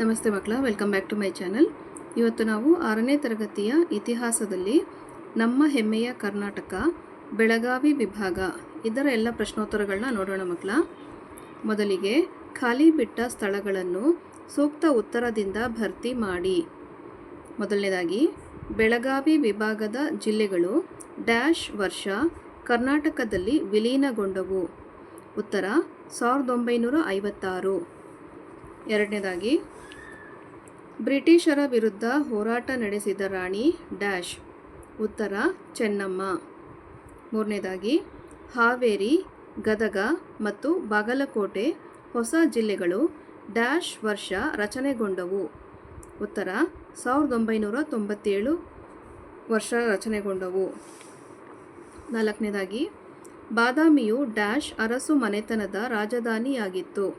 ನಮಸ್ತೆ ಮಕ್ಕಳ welcome back to my channel ಇವತ್ತು ನಾವು ಆರನೇ ತರಗತಿಯ ಇತಿಹಾಸದಲ್ಲಿ ನಮ್ಮ ಹೆಮ್ಮೆಯ ಕರ್ನಾಟಕ, ಬೆಳಗಾವಿ ವಿಭಾಗ ಇದರ ಎಲ್ಲ ಪ್ರಶ್ನೋತ್ತರಗಳನ್ನ ನೋಡೋಣ ಮಕ್ಕಳ. ಮೊದಲಿಗೆ ಖಾಲಿ ಬಿಟ್ಟ ಸ್ಥಳಗಳನ್ನು ಸೂಕ್ತ ಉತ್ತರದಿಂದ ಭರ್ತಿ ಮಾಡಿ. ಮೊದಲನೇದಾಗಿ, ಬೆಳಗಾವಿ ವಿಭಾಗದ ಜಿಲ್ಲೆಗಳು ಡ್ಯಾಶ್ ವರ್ಷ ಕರ್ನಾಟಕದಲ್ಲಿ ವಿಲೀನಗೊಂಡವು. ಉತ್ತರ, ಸಾವಿರದ ಒಂಬೈನೂರ ಐವತ್ತಾರು. ಎರಡನೇದಾಗಿ, ಬ್ರಿಟಿಷರ ವಿರುದ್ಧ ಹೋರಾಟ ನಡೆಸಿದ ರಾಣಿ ಡ್ಯಾಶ್. ಉತ್ತರ, ಚೆನ್ನಮ್ಮ. ಮೂರನೇದಾಗಿ, ಹಾವೇರಿ, ಗದಗ ಮತ್ತು ಬಾಗಲಕೋಟೆ ಹೊಸ ಜಿಲ್ಲೆಗಳು ಡ್ಯಾಶ್ ವರ್ಷ ರಚನೆಗೊಂಡವು. ಉತ್ತರ, ಸಾವಿರದ ಒಂಬೈನೂರ ತೊಂಬತ್ತೇಳು ವರ್ಷ ರಚನೆಗೊಂಡವು. ನಾಲ್ಕನೇದಾಗಿ, ಬಾದಾಮಿಯು ಡ್ಯಾಶ್ ಅರಸು ಮನೆತನದ ರಾಜಧಾನಿಯಾಗಿತ್ತು.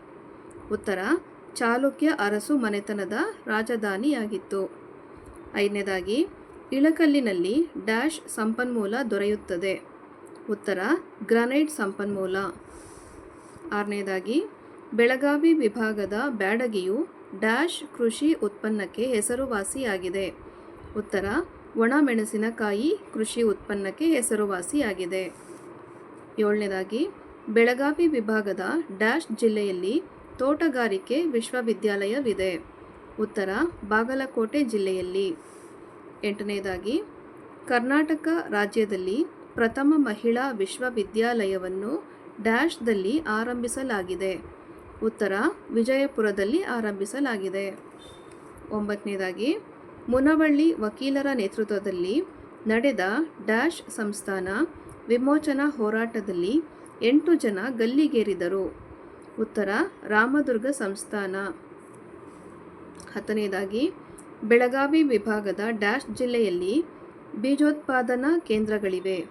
ಉತ್ತರ ಚಾಲುಕ್ಯ ಅರಸು ಮನೆತನದ ರಾಜಧಾನಿಯಾಗಿತ್ತು. ಐದನೇದಾಗಿ, ಇಳಕಲ್ಲಿನಲ್ಲಿ ಡ್ಯಾಶ್ ಸಂಪನ್ಮೂಲ ದೊರೆಯುತ್ತದೆ. ಉತ್ತರ, ಗ್ರಾನೈಟ್ ಸಂಪನ್ಮೂಲ. ಆರನೇದಾಗಿ, ಬೆಳಗಾವಿ ವಿಭಾಗದ ಬ್ಯಾಡಗಿಯು ಡ್ಯಾಶ್ ಕೃಷಿ ಉತ್ಪನ್ನಕ್ಕೆ ಹೆಸರುವಾಸಿಯಾಗಿದೆ. ಉತ್ತರ, ಒಣಮೆಣಸಿನಕಾಯಿ ಕೃಷಿ ಉತ್ಪನ್ನಕ್ಕೆ ಹೆಸರುವಾಸಿಯಾಗಿದೆ. ಏಳನೇದಾಗಿ, ಬೆಳಗಾವಿ ವಿಭಾಗದ ಡ್ಯಾಶ್ ಜಿಲ್ಲೆಯಲ್ಲಿ ತೋಟಗಾರಿಕೆ ವಿಶ್ವವಿದ್ಯಾಲಯವಿದೆ. ಉತ್ತರ, ಬಾಗಲಕೋಟೆ ಜಿಲ್ಲೆಯಲ್ಲಿ. ಎಂಟನೇದಾಗಿ, ಕರ್ನಾಟಕ ರಾಜ್ಯದಲ್ಲಿ ಪ್ರಥಮ ಮಹಿಳಾ ವಿಶ್ವವಿದ್ಯಾಲಯವನ್ನು ಡ್ಯಾಶ್ದಲ್ಲಿ ಆರಂಭಿಸಲಾಗಿದೆ. ಉತ್ತರ, ವಿಜಯಪುರದಲ್ಲಿ ಆರಂಭಿಸಲಾಗಿದೆ. ಒಂಬತ್ತನೇದಾಗಿ, ಮುನವಳ್ಳಿ ವಕೀಲರ ನೇತೃತ್ವದಲ್ಲಿ ನಡೆದ ಡ್ಯಾಶ್ ಸಂಸ್ಥಾನ ವಿಮೋಚನಾ ಹೋರಾಟದಲ್ಲಿ ಎಂಟು ಜನ ಗಲ್ಲಿಗೇರಿದರು. ಉತ್ತರ, ರಾಮದುರ್ಗ ಸಂಸ್ಥಾನ. ಹತ್ತನೆಯದಾಗಿ ಬೆಳಗಾವಿ ವಿಭಾಗದ ಡ್ಯಾಶ್ ಜಿಲ್ಲೆಯಲ್ಲಿ ಬೀಜೋತ್ಪಾದನಾ ಕೇಂದ್ರಗಳಿವೆ.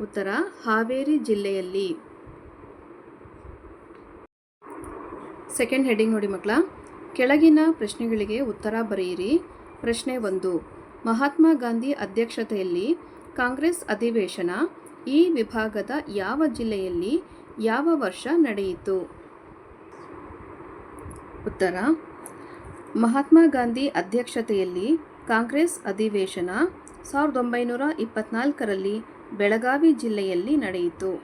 ಉತ್ತರ, ಹಾವೇರಿ ಜಿಲ್ಲೆಯಲ್ಲಿ. ಸೆಕೆಂಡ್ ಹೆಡಿಂಗ್ ನೋಡಿ ಮಕ್ಕಳ, ಕೆಳಗಿನ ಪ್ರಶ್ನೆಗಳಿಗೆ ಉತ್ತರ ಬರೆಯಿರಿ. ಪ್ರಶ್ನೆ ಒಂದು, ಮಹಾತ್ಮ ಗಾಂಧಿ ಅಧ್ಯಕ್ಷತೆಯಲ್ಲಿ ಕಾಂಗ್ರೆಸ್ ಅಧಿವೇಶನ ಈ ವಿಭಾಗದ ಯಾವ ಜಿಲ್ಲೆಯಲ್ಲಿ ಯಾವ ವರ್ಷ ನಡೆಯಿತು? ಉತ್ತರ. ಮಹಾತ್ಮ ಗಾಂಧಿ ಅಧ್ಯಕ್ಷತೆಯಲ್ಲಿ ಕಾಂಗ್ರೆಸ್ ಅಧಿವೇಶನ ಸಾವಿರದ ಒಂಬೈನೂರ ಇಪ್ಪತ್ನಾಲ್ಕರಲ್ಲಿ ಬೆಳಗಾವಿ ಜಿಲ್ಲೆಯಲ್ಲಿ ನಡೆಯಿತು.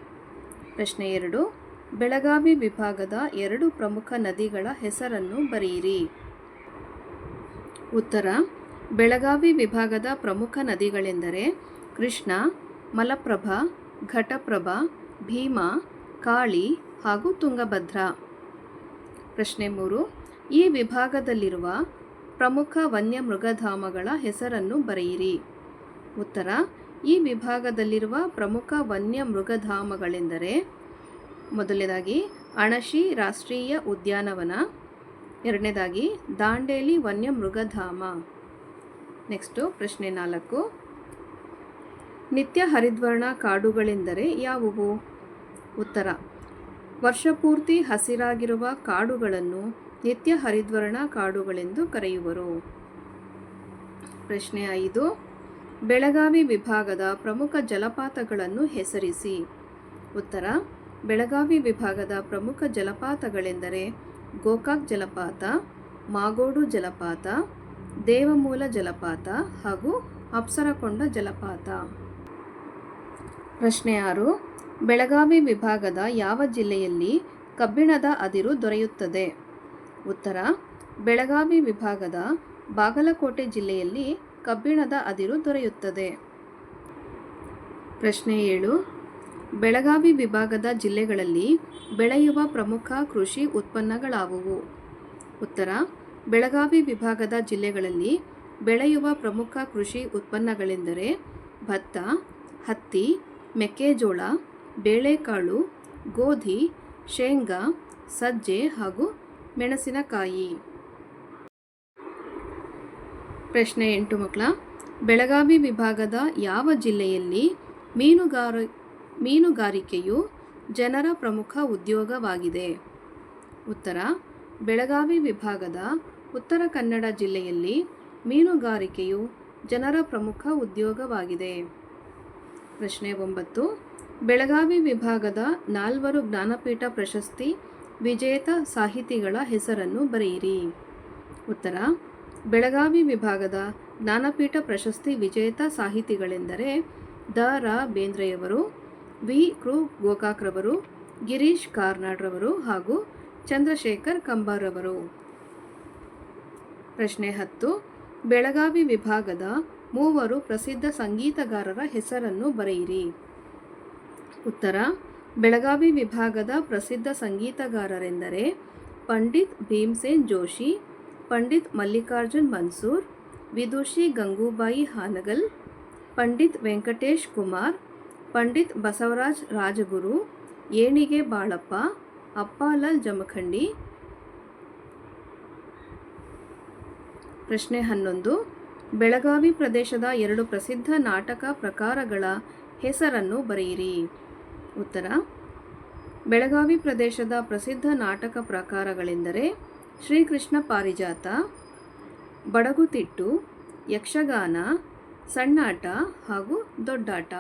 ಪ್ರಶ್ನೆ ಎರಡು, ಬೆಳಗಾವಿ ವಿಭಾಗದ ಎರಡು ಪ್ರಮುಖ ನದಿಗಳ ಹೆಸರನ್ನು ಬರೆಯಿರಿ. ಉತ್ತರ, ಬೆಳಗಾವಿ ವಿಭಾಗದ ಪ್ರಮುಖ ನದಿಗಳೆಂದರೆ ಕೃಷ್ಣ, ಮಲಪ್ರಭಾ, ಘಟಪ್ರಭಾ, ಭೀಮಾ, ಕಾಳಿ ಹಾಗೂ ತುಂಗಭದ್ರಾ. ಪ್ರಶ್ನೆ ಮೂರು. ಈ ವಿಭಾಗದಲ್ಲಿರುವ ಪ್ರಮುಖ ವನ್ಯಮೃಗಧಾಮಗಳ ಹೆಸರನ್ನು ಬರೆಯಿರಿ. ಉತ್ತರ. ಈ ವಿಭಾಗದಲ್ಲಿರುವ ಪ್ರಮುಖ ವನ್ಯಮೃಗಧಾಮಗಳೆಂದರೆ ಮೊದಲನೇದಾಗಿ ಅಣಶಿ ರಾಷ್ಟ್ರೀಯ ಉದ್ಯಾನವನ, ಎರಡನೇದಾಗಿ ದಾಂಡೇಲಿ ವನ್ಯಮೃಗಧಾಮ ನೆಕ್ಸ್ಟು ಪ್ರಶ್ನೆ ನಾಲ್ಕು. ನಿತ್ಯ ಹರಿದ್ವರ್ಣ ಕಾಡುಗಳೆಂದರೆ ಯಾವುವು? ಉತ್ತರ. ವರ್ಷಪೂರ್ತಿ ಹಸಿರಾಗಿರುವ ಕಾಡುಗಳನ್ನು ನಿತ್ಯ ಹರಿದ್ವರ್ಣ ಕಾಡುಗಳೆಂದು ಕರೆಯುವರು. ಪ್ರಶ್ನೆ ಐದು. ಬೆಳಗಾವಿ ವಿಭಾಗದ ಪ್ರಮುಖ ಜಲಪಾತಗಳನ್ನು ಹೆಸರಿಸಿ. ಉತ್ತರ. ಬೆಳಗಾವಿ ವಿಭಾಗದ ಪ್ರಮುಖ ಜಲಪಾತಗಳೆಂದರೆ ಗೋಕಾಕ್ ಜಲಪಾತ, ಮಾಗೋಡು ಜಲಪಾತ, ದೇವಮೂಲ ಜಲಪಾತ ಹಾಗೂ ಅಪ್ಸರಕೊಂಡ ಜಲಪಾತ. ಪ್ರಶ್ನೆ ಆರು. ಬೆಳಗಾವಿ ವಿಭಾಗದ ಯಾವ ಜಿಲ್ಲೆಯಲ್ಲಿ ಕಬ್ಬಿಣದ ಅದಿರು ದೊರೆಯುತ್ತದೆ? ಉತ್ತರ, ಬೆಳಗಾವಿ ವಿಭಾಗದ ಬಾಗಲಕೋಟೆ ಜಿಲ್ಲೆಯಲ್ಲಿ ಕಬ್ಬಿಣದ ಅದಿರು ದೊರೆಯುತ್ತದೆ. ಪ್ರಶ್ನೆ ಏಳು. ಬೆಳಗಾವಿ ವಿಭಾಗದ ಜಿಲ್ಲೆಗಳಲ್ಲಿ ಬೆಳೆಯುವ ಪ್ರಮುಖ ಕೃಷಿ ಉತ್ಪನ್ನಗಳಾವುವು? ಉತ್ತರ, ಬೆಳಗಾವಿ ವಿಭಾಗದ ಜಿಲ್ಲೆಗಳಲ್ಲಿ ಬೆಳೆಯುವ ಪ್ರಮುಖ ಕೃಷಿ ಉತ್ಪನ್ನಗಳೆಂದರೆ ಭತ್ತ, ಹತ್ತಿ ಮೆಕ್ಕೆಜೋಳ, ಬೇಳೆಕಾಳು, ಗೋಧಿ, ಶೇಂಗಾ, ಸಜ್ಜೆ ಹಾಗೂ ಮೆಣಸಿನಕಾಯಿ. ಪ್ರಶ್ನೆ ಎಂಟು ಮಕ್ಕಳ, ಬೆಳಗಾವಿ ವಿಭಾಗದ ಯಾವ ಜಿಲ್ಲೆಯಲ್ಲಿ ಮೀನುಗಾರ, ಮೀನುಗಾರಿಕೆಯು ಜನರ ಪ್ರಮುಖ ಉದ್ಯೋಗವಾಗಿದೆ? ಉತ್ತರ, ಬೆಳಗಾವಿ ವಿಭಾಗದ ಉತ್ತರ ಕನ್ನಡ ಜಿಲ್ಲೆಯಲ್ಲಿ ಮೀನುಗಾರಿಕೆಯು ಜನರ ಪ್ರಮುಖ ಉದ್ಯೋಗವಾಗಿದೆ. ಪ್ರಶ್ನೆ ಒಂಬತ್ತು. ಬೆಳಗಾವಿ ವಿಭಾಗದ ನಾಲ್ವರು ಜ್ಞಾನಪೀಠ ಪ್ರಶಸ್ತಿ ವಿಜೇತ ಸಾಹಿತಿಗಳ ಹೆಸರನ್ನು ಬರೆಯಿರಿ. ಉತ್ತರ. ಬೆಳಗಾವಿ ವಿಭಾಗದ ಜ್ಞಾನಪೀಠ ಪ್ರಶಸ್ತಿ ವಿಜೇತ ಸಾಹಿತಿಗಳೆಂದರೆ ದ. ರಾ. ಬೇಂದ್ರೆಯವರು, ವಿ. ಕೃ ಗೋಕಾಕ್ರವರು, ಗಿರೀಶ್ ಕಾರ್ನಾಡ್ರವರು ಹಾಗೂ ಚಂದ್ರಶೇಖರ್ ಕಂಬಾರವರು. ಪ್ರಶ್ನೆ ಹತ್ತು. ಬೆಳಗಾವಿ ವಿಭಾಗದ ಮೂವರು ಪ್ರಸಿದ್ಧ ಸಂಗೀತಗಾರರ ಹೆಸರನ್ನು ಬರೆಯಿರಿ. ಉತ್ತರ, ಬೆಳಗಾವಿ ವಿಭಾಗದ ಪ್ರಸಿದ್ಧ ಸಂಗೀತಗಾರರೆಂದರೆ ಪಂಡಿತ್ ಭೀಮ್ಸೇನ್ ಜೋಶಿ, ಪಂಡಿತ್ ಮಲ್ಲಿಕಾರ್ಜುನ್ ಮನ್ಸೂರ್, ವಿದುಷಿ ಗಂಗೂಬಾಯಿ ಹಾನಗಲ್, ಪಂಡಿತ್ ವೆಂಕಟೇಶ್ ಕುಮಾರ್, ಪಂಡಿತ್ ಬಸವರಾಜ್ ರಾಜಗುರು, ಏಣಿಗೆ ಬಾಳಪ್ಪ, ಅಪ್ಪಾಲಾಲ್ ಜಮಖಂಡಿ. ಪ್ರಶ್ನೆ ಹನ್ನೊಂದು ಬೆಳಗಾವಿ ಪ್ರದೇಶದ ಎರಡು ಪ್ರಸಿದ್ಧ ನಾಟಕ ಪ್ರಕಾರಗಳ ಹೆಸರನ್ನು ಬರೆಯಿರಿ. ಉತ್ತರ, ಬೆಳಗಾವಿ ಪ್ರದೇಶದ ಪ್ರಸಿದ್ಧ ನಾಟಕ ಪ್ರಕಾರಗಳೆಂದರೆ ಶ್ರೀಕೃಷ್ಣ ಪಾರಿಜಾತ, ಬಡಗುತಿಟ್ಟು, ಯಕ್ಷಗಾನ, ಸಣ್ಣಾಟ ಹಾಗೂ ದೊಡ್ಡಾಟ.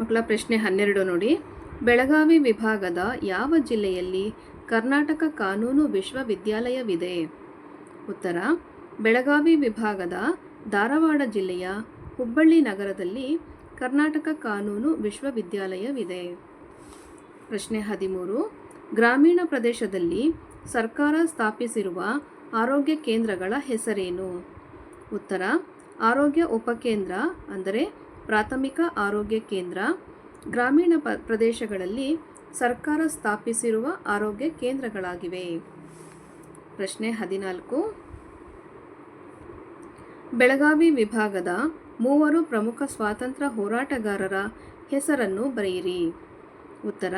ಮಕ್ಕಳ ಪ್ರಶ್ನೆ ಹನ್ನೆರಡು ನೋಡಿ. ಬೆಳಗಾವಿ ವಿಭಾಗದ ಯಾವ ಜಿಲ್ಲೆಯಲ್ಲಿ ಕರ್ನಾಟಕ ಕಾನೂನು ವಿಶ್ವವಿದ್ಯಾಲಯವಿದೆ? ಉತ್ತರ, ಬೆಳಗಾವಿ ವಿಭಾಗದ ಧಾರವಾಡ ಜಿಲ್ಲೆಯ ಹುಬ್ಬಳ್ಳಿ ನಗರದಲ್ಲಿ ಕರ್ನಾಟಕ ಕಾನೂನು ವಿಶ್ವವಿದ್ಯಾಲಯವಿದೆ. ಪ್ರಶ್ನೆ ಹದಿಮೂರು, ಗ್ರಾಮೀಣ ಪ್ರದೇಶದಲ್ಲಿ ಸರ್ಕಾರ ಸ್ಥಾಪಿಸಿರುವ ಆರೋಗ್ಯ ಕೇಂದ್ರಗಳ ಹೆಸರೇನು? ಉತ್ತರ, ಆರೋಗ್ಯ ಉಪಕೇಂದ್ರ ಅಂದರೆ ಪ್ರಾಥಮಿಕ ಆರೋಗ್ಯ ಕೇಂದ್ರ. ಗ್ರಾಮೀಣ ಪ್ರದೇಶಗಳಲ್ಲಿ ಸರ್ಕಾರ ಸ್ಥಾಪಿಸಿರುವ ಆರೋಗ್ಯ ಕೇಂದ್ರಗಳಾಗಿವೆ. ಪ್ರಶ್ನೆ ಹದಿನಾಲ್ಕು. ಬೆಳಗಾವಿ ವಿಭಾಗದ ಮೂವರು ಪ್ರಮುಖ ಸ್ವಾತಂತ್ರ್ಯ ಹೋರಾಟಗಾರರ ಹೆಸರನ್ನು ಬರೆಯಿರಿ. ಉತ್ತರ,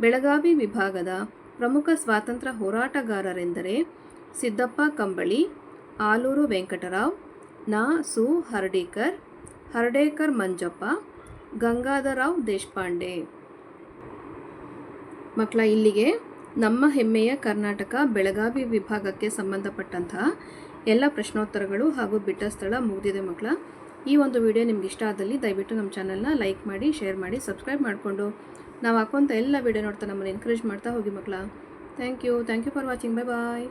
ಬೆಳಗಾವಿ ವಿಭಾಗದ ಪ್ರಮುಖ ಸ್ವಾತಂತ್ರ್ಯ ಹೋರಾಟಗಾರರೆಂದರೆ ಸಿದ್ದಪ್ಪ ಕಂಬಳಿ, ಆಲೂರು ವೆಂಕಟರಾವ್, ನಾ. ಸು. ಹರ್ಡೇಕರ್ ಹರ್ಡೇಕರ್ ಮಂಜಪ್ಪ ಗಂಗಾಧರಾವ್ ದೇಶಪಾಂಡೆ. ಮಕ್ಕಳ ಇಲ್ಲಿಗೆ ನಮ್ಮ ಹೆಮ್ಮೆಯ ಕರ್ನಾಟಕ ಬೆಳಗಾವಿ ವಿಭಾಗಕ್ಕೆ ಸಂಬಂಧಪಟ್ಟಂತಹ ಎಲ್ಲ ಪ್ರಶ್ನೋತ್ತರಗಳು ಹಾಗೂ ಬಿಟ್ಟ ಸ್ಥಳ ಮುಗಿದಿದೆ ಮಕ್ಕಳ. ಈ ಒಂದು ವಿಡಿಯೋ ನಿಮ್ಗೆ ಇಷ್ಟ ಆದಲ್ಲಿ ದಯವಿಟ್ಟು ನಮ್ಮ ಚಾನಲ್ನ ಲೈಕ್ ಮಾಡಿ, ಶೇರ್ ಮಾಡಿ, ಸಬ್ಸ್ಕ್ರೈಬ್ ಮಾಡಿಕೊಂಡು. ನಾವು ಹಾಕುವಂಥ ಎಲ್ಲ ವಿಡಿಯೋ ನೋಡ್ತಾ ನಮ್ಮನ್ನು ಎನ್ಕರೇಜ್ ಮಾಡ್ತಾ ಹೋಗಿ ಮಕ್ಕಳ. Thank you thank you for watching bye bye